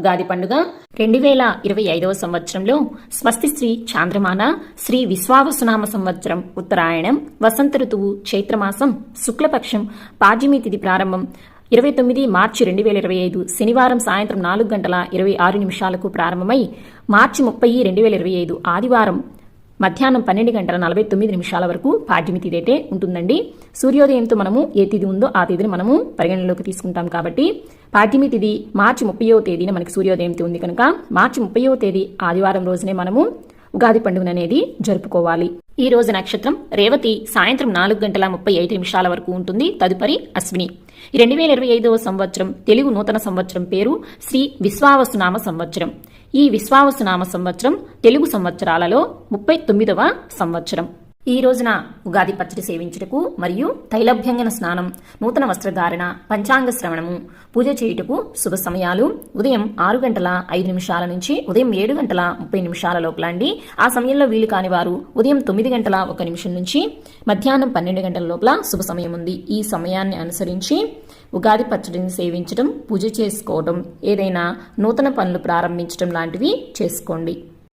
ఉగాది పండుగ రెండు వేల ఇరవై ఐదవ సంవత్సరంలో స్వస్తి శ్రీ చాంద్రమాన శ్రీ విశ్వావసునామ సంవత్సరం ఉత్తరాయణం వసంత ఋతువు చైత్రమాసం శుక్లపక్షం పాడ్యమి తిథి ప్రారంభం ఇరవై తొమ్మిది మార్చి రెండు వేల ఇరవై ఐదు శనివారం సాయంత్రం నాలుగు గంటల ఇరవై ఆరు నిమిషాలకు ప్రారంభమై మార్చి ముప్పై రెండు వేల ఇరవై ఐదు ఆదివారం మధ్యాహ్నం పన్నెండు గంటల నలభై తొమ్మిది నిమిషాల వరకు పాడ్యమి తిథి అయితే ఉంటుందండి. సూర్యోదయంతో మనము ఏ తిథి ఉందో ఆ తిథిని మనము పరిగణనలోకి తీసుకుంటాం కాబట్టి పాడ్యమి తిథి మార్చి ముప్పయో తేదీన మనకి సూర్యోదయం ఉంది కనుక మార్చి ముప్పయో తేదీ ఆదివారం రోజునే మనము ఉగాది పండుగ అనేది జరుపుకోవాలి. ఈ రోజు నక్షత్రం రేవతి సాయంత్రం నాలుగు గంటల ముప్పై ఐదు నిమిషాల వరకు ఉంటుంది. తదుపరి అశ్విని. రెండు వేల ఇరవై ఐదవ సంవత్సరం తెలుగు నూతన సంవత్సరం పేరు శ్రీ విశ్వావసునామ సంవత్సరం. ఈ విశ్వావసునామ సంవత్సరం తెలుగు సంవత్సరాలలో ముప్పై తొమ్మిదవ సంవత్సరం. ఈ రోజున ఉగాది పచ్చడి సేవించుటకు మరియు తైలభ్యంగన స్నానం నూతన వస్త్రధారణ పంచాంగ శ్రవణము పూజ చేయుటకు శుభ సమయాలు. ఉదయం ఆరు గంటల ఐదు నిమిషాల నుంచి ఉదయం ఏడు గంటల ముప్పై నిమిషాల లోపల అండి. ఆ సమయంలో వీలు కాని వారు ఉదయం తొమ్మిది గంటల ఒక నిమిషం నుంచి మధ్యాహ్నం పన్నెండు గంటల లోపల శుభ సమయం ఉంది. ఈ సమయాన్ని అనుసరించి ఉగాది పచ్చడిని సేవించడం పూజ చేసుకోవడం ఏదైనా నూతన పనులు ప్రారంభించడం లాంటివి చేసుకోండి.